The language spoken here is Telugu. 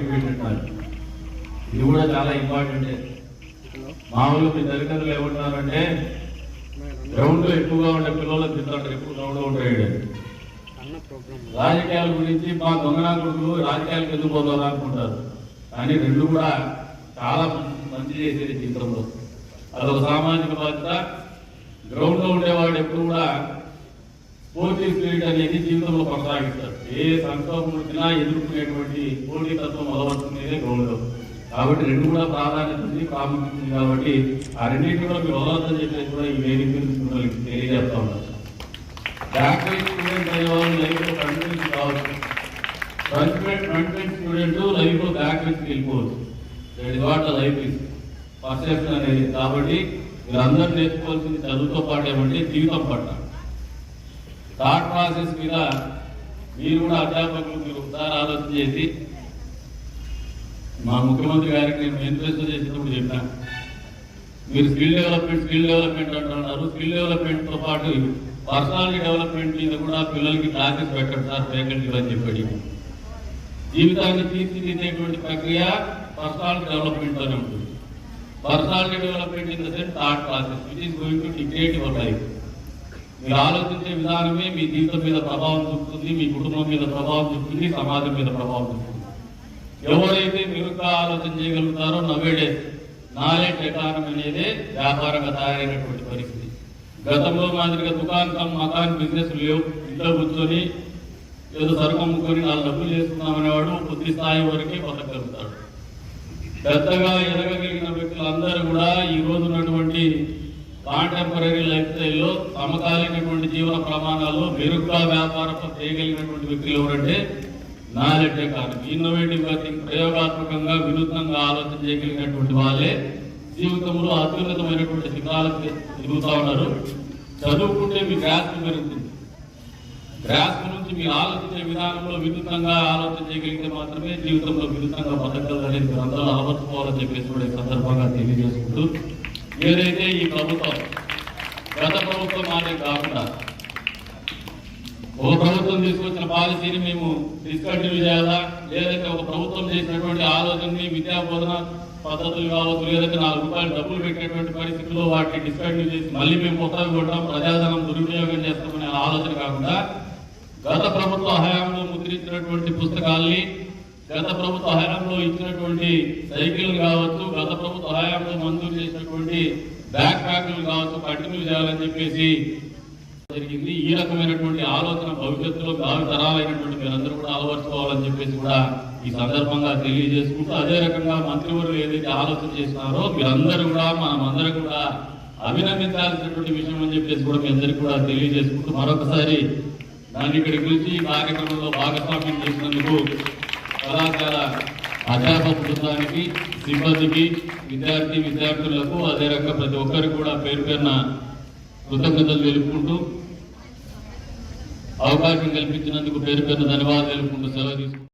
పెట్టినట్టున్నారు ఇది కూడా చాలా ఇంపార్టెంటే మామూలుగా మీ తల్లిదండ్రులు ఏమంటున్నారంటే గ్రౌండ్లో ఎక్కువగా ఉండే పిల్లలకు తింటారు ఎక్కువ గ్రౌండ్ ఉంటాయి రాజకీయాల గురించి మా దొంగనాకుడులు రాజకీయాలకు ఎందుకు పోతారు అనుకుంటారు. కానీ రెండు కూడా చాలా మంచి చేసేది జీవితంలో అదొక సామాజిక బాధ్యత. గ్రౌండ్లో ఉండేవాడు పోటీ స్పిరిట్ అనేది జీవితంలో కొనసాగిస్తారు. ఏ సంక్షోభం వచ్చినా ఎదుర్కొనేటువంటి పోటీతత్వం మొదలవుతుంది గ్రౌండ్ కాబట్టి రెండు కూడా ప్రాధాన్యత ఉంది ప్రాముఖ్యత ఉంది కాబట్టి ఆ రెండింటి కూడా మీరు వదలొద్దని చెప్పేసి కూడా ఈ వేదిక మిమ్మల్ని తెలియజేస్తా ఉన్నారు బ్యాక్వర్డ్ స్టూడెంట్ అనే వాళ్ళు లైఫ్లో కంటిన్యూస్ కావచ్చు ఫ్రంట్ ఫ్రంట్ స్టూడెంట్ లైఫ్లో బ్యాక్ బెంచ్ వెళ్ళిపోవచ్చు. That is what life is perception అనేది. కాబట్టి మీరందరూ నేర్చుకోవాల్సింది చదువుతో పాటు ఏమంటే జీవితం పట్ల. థాట్ ప్రాసెస్ మీద మీరు కూడా అధ్యాపకులు మీరు ఒకసారి ఆలోచన చేసి మా ముఖ్యమంత్రి గారికి నేను మేనిఫెస్టో చేసినప్పుడు చెప్పాను. మీరు స్కిల్ డెవలప్మెంట్ స్కిల్ డెవలప్మెంట్ అంటున్నారు. స్కిల్ డెవలప్మెంట్తో పాటు పర్సనాలిటీ డెవలప్మెంట్ మీద కూడా పిల్లలకి క్లాసెస్ పెట్టండి సార్ ఫ్యాకల్టీ అని చెప్పి జీవితాన్ని తీర్చిదిద్దేటువంటి ప్రక్రియ పర్సనాలిటీ డెవలప్మెంట్ అని ఉంటుంది. Personality development in the sense thought process which is going to decreate your life మీరు ఆలోచించే విధానమే మీ జీవితం మీద ప్రభావం చూపుతుంది మీ కుటుంబం మీద ప్రభావం చూపుతుంది సమాజం మీద ప్రభావం చూపుతుంది. ఎవరైతే మెరుగ్గా ఆలోచన చేయగలుగుతారో నవ్వేడే నాలెడ్జ్ ఎకానమీ అనేది వ్యాపారంగా తయారైనటువంటి పరిస్థితి. గతంలో మాదిరిగా దుకాణం మకాన్ బిజినెస్ లేవు. ఇంట్లో కూర్చొని ఏదో సరుకు అమ్ముకొని నాలుగు డబ్బులు చేసుకుందామనేవాడు కొద్ది స్థాయి వరకే బతకగలుగుతాడు. పెద్దగా ఎదగగలిగిన వ్యక్తులందరూ కూడా ఈ రోజు కాంటెంపరీ లైఫ్ స్టైల్లో సమకాలీనటువంటి జీవన ప్రమాణాల్లో మెరుగ్గా వ్యాపారం చేయగలిగినటువంటి వ్యక్తులు ఎవరంటే నాలెడ్జ్ ఎకానమీ ఇన్నోవేటివ్గా ప్రయోగాత్మకంగా వినూత్నంగా ఆలోచన చేయగలిగినటువంటి వాళ్ళే జీవితంలో అత్యున్నతమైనటువంటి శిఖరాలకు ఎదుగుతా ఉన్నారు. చదువుకుంటే మీ గ్రాస్ప్ పెరుగుతుంది. గ్రాస్ప్ నుంచి మీరు ఆలోచించే విధానంలో వినూత్నంగా ఆలోచన చేయగలిగితే మాత్రమే జీవితంలో వినూత్నంగా బతకగలరని మీరు అందరూ అలవర్చుకోవాలని చెప్పేసి కూడా ఈ సందర్భంగా తెలియజేసుకుంటూ ఏదైతే ఈ ప్రభుత్వం గత ప్రభుత్వం మాదే కాకుండా ఒక ప్రభుత్వం తీసుకొచ్చిన పాలసీని మేము డిస్కంటిన్యూ చేయాలా? లేదంటే ఒక ప్రభుత్వం చేసినటువంటి ఆలోచనని విద్యా బోధన పద్ధతులు కావచ్చు లేదంటే నాలుగు రూపాయలు డబ్బులు పెట్టినటువంటి పరిస్థితుల్లో వాటిని డిస్కంటిన్యూ చేసి మళ్ళీ మేము కొత్తగా కొట్టడం ప్రజాధనం దుర్వినియోగం చేస్తామనే ఆలోచన కాకుండా గత ప్రభుత్వ హయాంలో ముద్రించినటువంటి పుస్తకాల్ని గత ప్రభుత్వ హయాంలో ఇచ్చినటువంటి సైకిల్ కావచ్చు గత ప్రభుత్వ హయాంలో మంజూరు చేసినటువంటి బ్యాక్ ప్యాక్లు కావచ్చు కంటిన్యూ చేయాలని చెప్పేసి జరిగింది. ఈ రకమైనటువంటి ఆలోచన భవిష్యత్తులో భావి తరాలైనటువంటి మీరందరూ కూడా అలవర్చుకోవాలని చెప్పేసి కూడా ఈ సందర్భంగా తెలియజేసుకుంటూ అదే రకంగా మంత్రివర్యులు ఏదైతే ఆలోచన చేస్తున్నారో మీరందరూ కూడా మనం కూడా అభినందించాల్సినటువంటి విషయం అని చెప్పేసి కూడా మీ అందరికీ కూడా తెలియజేసుకుంటూ మరొకసారి దాన్ని ఇక్కడికి పిలిచి ఈ కార్యక్రమంలో భాగస్వామ్యం చేసినందుకు కళాశాల అధ్యాపక బృందానికి సిబ్బందికి విద్యార్థి విద్యార్థులకు అదే రకంగా ప్రతి ఒక్కరికి కూడా పేరు పేరున కృతజ్ఞతలు తెలుపుకుంటూ అవకాశం కల్పించినందుకు పేరు పేరున ధన్యవాదాలు తెలుపుకుంటూ సెలవు తీసుకుంటూ